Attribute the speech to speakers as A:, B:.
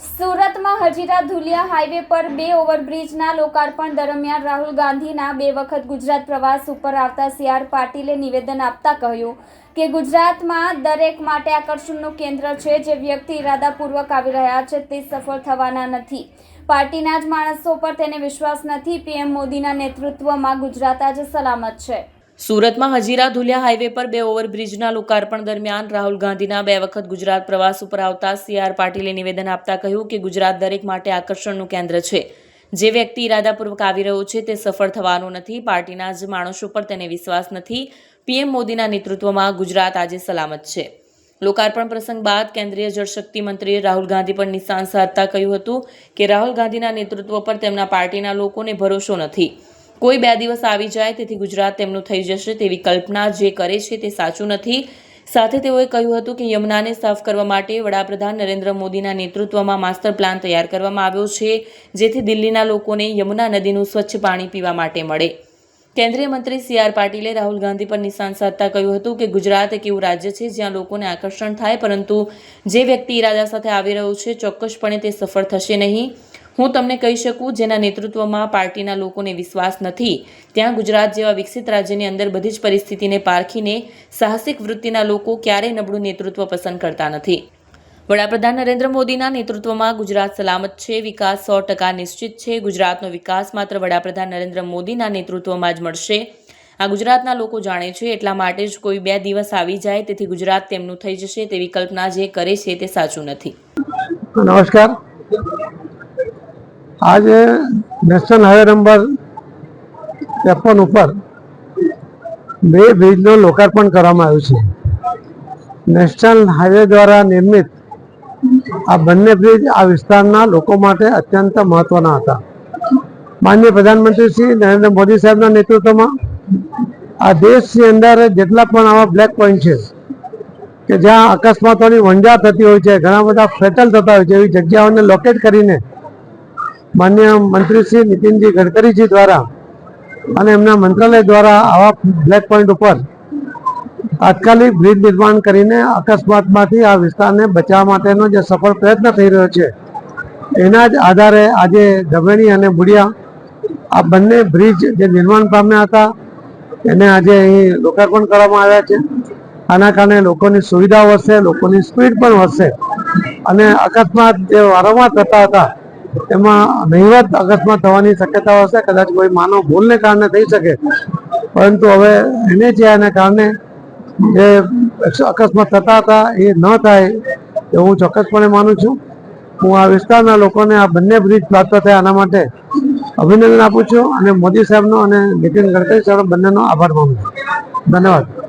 A: સુરતમાં હજીરા ધુલિયા હાઈવે પર બે ઓવરબ્રિજના લોકાર્પણ દરમિયાન રાહુલ ગાંધીના બે વખત ગુજરાત પ્રવાસ ઉપર આવતા સી આર પાટીલે નિવેદન આપતા કહ્યું કે ગુજરાતમાં દરેક માટે આકર્ષણનું કેન્દ્ર છે, જે વ્યક્તિ ઇરાદાપૂર્વક આવી રહ્યા છે, તે સફળ થવાના નથી. પાર્ટીના જ માણસો પર તેને વિશ્વાસ નથી. પીએમ મોદીના નેતૃત્વમાં ગુજરાત આજે સલામત છે.
B: સુરતમાં હજીરા ધુલિયા હાઈવે પર બે ઓવરબ્રિજના લોકાર્પણ દરમિયાન રાહુલ ગાંધીના બે વખત ગુજરાત પ્રવાસ ઉપર આવતા સી આર પાટીલે નિવેદન આપતા કહ્યું કે ગુજરાત દરેક માટે આકર્ષણનું કેન્દ્ર છે. જે વ્યક્તિ ઇરાદાપૂર્વક આવી રહ્યો છે તે સફળ થવાનું નથી, પાર્ટીના જ માણસો પર તેને વિશ્વાસ નથી. પીએમ મોદીના નેતૃત્વમાં ગુજરાત આજે સલામત છે. લોકાર્પણ પ્રસંગ બાદ કેન્દ્રીય જળશક્તિ મંત્રીએ રાહુલ ગાંધી પર નિશાન સાધતા કહ્યું હતું કે રાહુલ ગાંધીના નેતૃત્વ પર તેમના પાર્ટીના લોકોને ભરોસો નથી. કોઈ બે દિવસ આવી જાય તેથી ગુજરાત તેમનું થઈ જશે તેવી કલ્પના જે કરે છે તે સાચું નથી. સાથે તેઓએ કહ્યું હતું કે યમુનાને સાફ કરવા માટે વડાપ્રધાન નરેન્દ્ર મોદીના નેતૃત્વમાં માસ્ટર પ્લાન તૈયાર કરવામાં આવ્યો છે, જેથી દિલ્હીના લોકોને યમુના નદીનું સ્વચ્છ પાણી પીવા માટે મળે. કેન્દ્રીય મંત્રી સી આર પાટીલે રાહુલ ગાંધી પર નિશાન સાધતા કહ્યું હતું કે ગુજરાત એક એવું રાજ્ય છે જ્યાં લોકોને આકર્ષણ થાય, પરંતુ જે વ્યક્તિ ઈરાદા સાથે આવી રહ્યું છે ચોક્કસપણે તે સફળ થશે નહીં. હું તમને કહી શકું, જેના નેતૃત્વમાં પાર્ટીના લોકોને વિશ્વાસ નથી. ત્યાં ગુજરાત જેવા વિકસિત રાજ્યની અંદર બધી જ પરિસ્થિતિને પારખીને સાહસિક વૃત્તિના લોકો ક્યારેય નબળું નેતૃત્વ પસંદ કરતા નથી. વડાપ્રધાન નરેન્દ્ર મોદીના નેતૃત્વમાં ગુજરાત સલામત છે, વિકાસ સો ટકા નિશ્ચિત છે, ગુજરાતનો વિકાસ માત્ર વડાપ્રધાન નરેન્દ્ર મોદીના નેતૃત્વમાં જ મળશે. આ ગુજરાતના લોકો જાણે છે, એટલા માટે જ કોઈ બે દિવસ આવી જાય, તેથી ગુજરાત તેમનું થઈ જશે તેવી કલ્પના જે કરે છે તે સાચું નથી.
C: નમસ્કાર. આજે નેશનલ હાઈવે નંબર ત્રેપન ઉપર બે બ્રિજનું લોકાર્પણ કરવામાં આવ્યું છે. નેશનલ હાઈવે દ્વારા નિર્મિત આ બંને બ્રિજ આ વિસ્તારના લોકો માટે અત્યંત મહત્વના હતા. માન્ય પ્રધાનમંત્રી શ્રી નરેન્દ્ર મોદી સાહેબના નેતૃત્વમાં આ દેશની અંદર જેટલા પણ આવા બ્લેક પોઈન્ટ છે કે જ્યાં અકસ્માતોની વંજા થતી હોય છે, ઘણા બધા ફેટલ થતા હોય છે, એવી જગ્યાઓને લોકેટ કરીને માન્ય મંત્રી શ્રી નીતિનજી ગડકરીજી દ્વારા અને એમના મંત્રાલય દ્વારા આવા બ્લેક પોઈન્ટ ઉપર તાત્કાલિક બ્રિજ નિર્માણ કરીને અકસ્માતમાંથી આ વિસ્તારને બચાવવા માટેનો જે સફળ પ્રયત્ન થઈ રહ્યો છે, એના જ આધારે આજે ધવેણી અને બુડિયા આ બંને બ્રિજ જે નિર્માણ પામ્યા હતા, એને આજે અહીં લોકાર્પણ કરવામાં આવ્યા છે. આના કારણે લોકોની સુવિધા વધશે લોકોની સ્પીડ પણ વધશે અને અકસ્માત જે વારંવાર થતા હતા એમાં નહીવત અકસ્માત થવાની શક્યતાઓ હશે કદાચ કોઈ માનવ ભૂલને કારણે થઈ શકે. પરંતુ હવે એને એના કારણે જે અકસ્માત થતા હતા એ ન થાય એ હું ચોક્કસપણે માનું છું. હું આ વિસ્તારના લોકોને આ બંને બ્રિજ પ્રાપ્ત થયા આના માટે અભિનંદન આપું છું અને મોદી સાહેબનો અને નીતિન ગડકરી સાહેબ બંનેનો આભાર માનું છું. ધન્યવાદ.